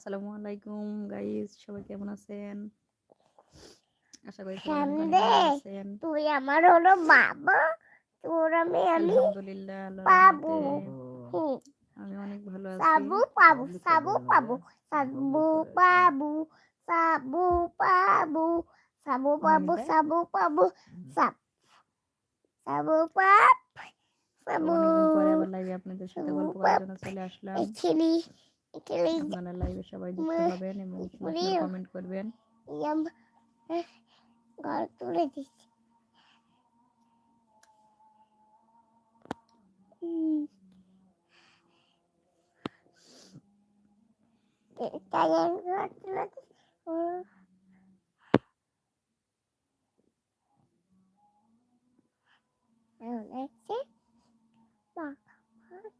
আসসালামু আলাইকুম গাইস সবাই কেমন আছেন? আশা করি আছেন। তুই আমার হলো বাবা তোর আমি আমি আলহামদুলিল্লাহ হুম, আমি অনেক ভালো আছি। সাবু পাবো সাবু পাবো সাবু পাবো সাবু পাবো সাবু পাবো সাবু পাবো সাব সাবু পাপ সাবু পরে আবার আপনাদের সাথে গল্প করার জন্য চলে আসলাম। আপনারা লাইভে সবাই দেখতে পাবেন এবং কমেন্ট করবেন ঘর তুলে দিচ্ছি তাই ঘর তুলে দিচ্ছি। ও। এখন এসে পাখা মাঠ।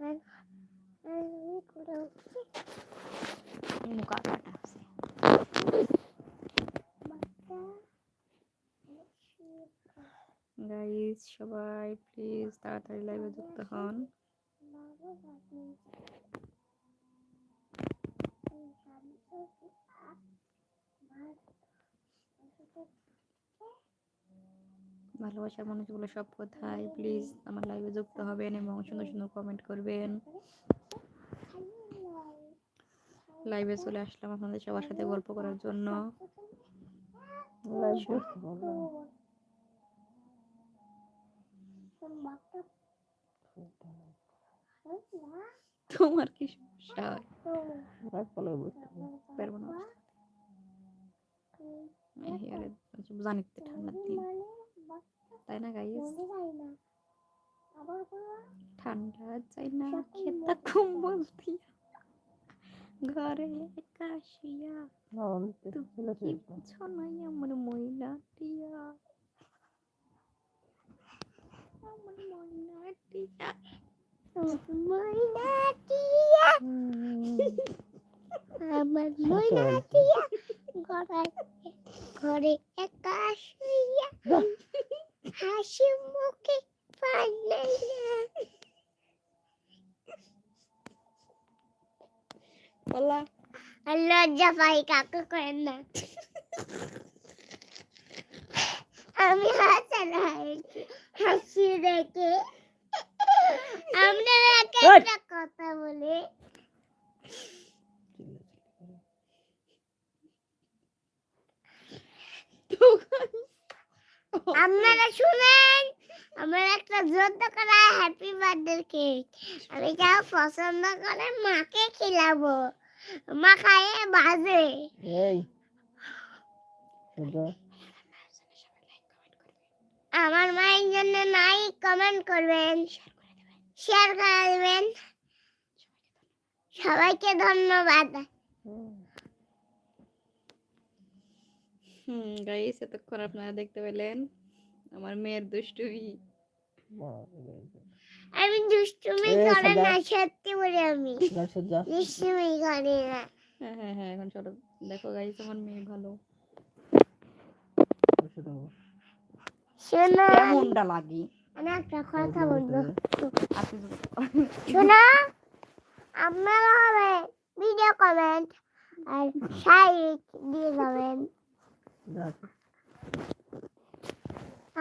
আর- আর আমি করে উঠছি। মুখা কাটা আছে বাচ্চা। গাইস সবাই প্লিজ তাড়াতাড়ি লাইভে যুক্ত হন। ভালোবাসার মানুষগুলো সব কোথায়? প্লিজ আমার লাইভে যুক্ত হবেন এবং সুন্দর সুন্দর কমেন্ট করবেন। লাইভে চলে আসলাম আপনাদের সবার সাথে গল্প করার জন্য। তোমার কি সমস্যা? পারব না জানি তো ঠান্ডার দিন। তাই না ঠান্ডা চাই না। খেতা ঘরে একা শুয়া তুমি বুঝছ নাই আমার মহিলা টিয়া আমার মহিলা টিয়া আমার ঘরে একা শুইয়া হাসি মুখে পানাইয়া বলা লজ্জা পাই কাকু করেন না আমি হাসান হাসি রেখে আপনারা একটা কথা বলি। আপনারা শুনেন আমার একটা যুদ্ধ করা হ্যাপি বার্থডে কেক আমি যা পছন্দ করে মাকে খিলাবো। মা খাইয়ে বাজে। এই আমার মায়ের জন্য নাই কমেন্ট করবেন শেয়ার করে দেবেন সবাইকে ধন্যবাদ। হুম গাইস এতক্ষণ আপনারা দেখতে পেলেন আমার মেয়ের দুষ্টুমি। আমি দুষ্টুমি করে না সত্যি বলে আমি। দুষ্টুমি করি না। হ্যাঁ হ্যাঁ হ্যাঁ এখন চলো দেখো গাইস আমার মেয়ে ভালো। কেমনটা লাগে। আমি একটা কথা বলব। আপনি যদি আপনারা হবে ভিডিও কমেন্ট আর দিয়ে যাবেন।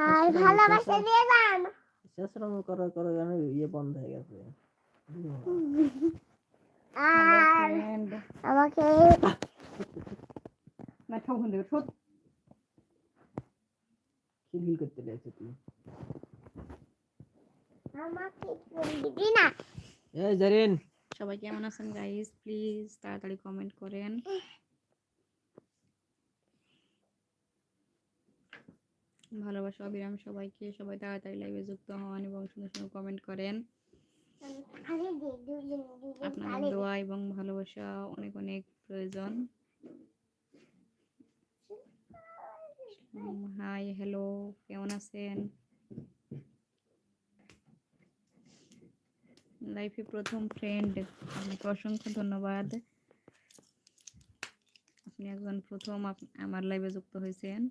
আর ভালোবাসা দিয়ে যান। শেষরম করার ইয়ে বন্ধ হয়ে গেছে। আর আমাকে না ঠকন দেবে সত্যি খিলখিল করতে লেগেছে তুই আমাকে দিবি না। এই জারিন। সবাই কেমন আছেন গাইস প্লিজ তাড়াতাড়ি কমেন্ট করেন। ভালোবাসা অবিরাম সবাইকে সবাই তাড়াতাড়ি লাইভে যুক্ত হন এবং সুন্দর সুন্দর কমেন্ট করেন। আপনাদের দোয়া এবং ভালোবাসা অনেক অনেক প্রয়োজন। হাই হ্যালো কেমন আছেন? লাইফে প্রথম ফ্রেন্ড আপনাকে অসংখ্য ধন্যবাদ। আপনি একজন প্রথম আমার লাইভে যুক্ত হয়েছেন।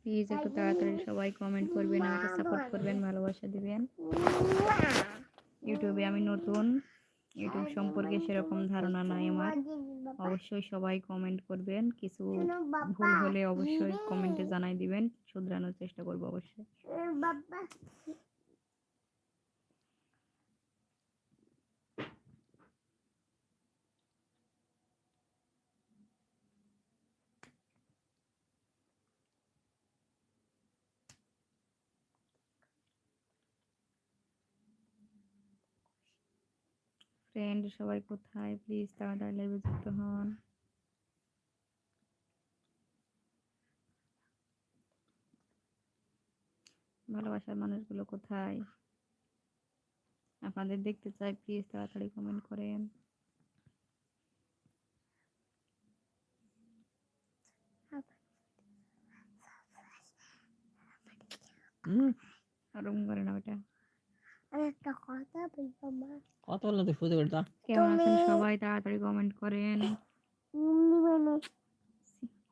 প্লিজ একটু তাড়াতাড়ি সবাই কমেন্ট করবেন আমাকে সাপোর্ট করবেন ভালোবাসা দিবেন। ইউটিউবে আমি নতুন। ইউটিউব সম্পর্কে সেরকম ধারণা নাই আমার। অবশ্যই সবাই কমেন্ট করবেন। কিছু ভুল হলে অবশ্যই কমেন্টে জানাই দিবেন। শুধরানোর চেষ্টা করব অবশ্যই। ফ্রেন্ড সবাই কোথায়? প্লিজ তাড়াতাড়ি লাইভে যুক্ত হন। ভালোবাসার মানুষগুলো কোথায়? আপনাদের দেখতে চাই প্লিজ তাড়াতাড়ি কমেন্ট করেন। ওরকম করে না ওটা একটা কথা বলব মা? কত বলল তুই ফুটে করতা কেমন আছেন সবাই? তাড়াতাড়ি কমেন্ট করেন। মুন্নি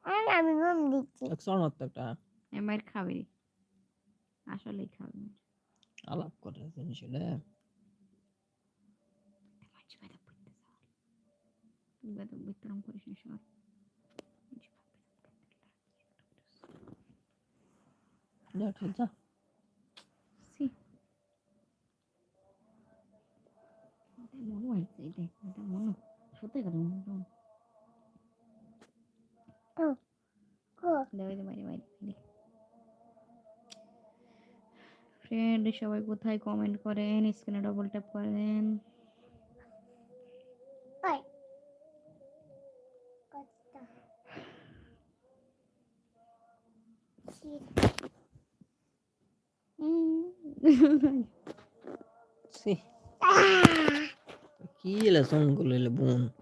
আর আমি ঘুম দিচ্ছি। একশো মাত্র একটা। এবার খাবে। আসলেই খাবে। আলাপ করে জিনিস এটা বিতরণ করিস না সর যা ঠিক যা। মনে হয়েছে এটা এটা মনে সত্যি কথা মনে ফ্রেন্ড সবাই কোথায় কমেন্ট করেন। স্ক্রিনে ডবল ট্যাপ করেন ওই কথা கீழே சவுண்ட் கொள்ள போகணும்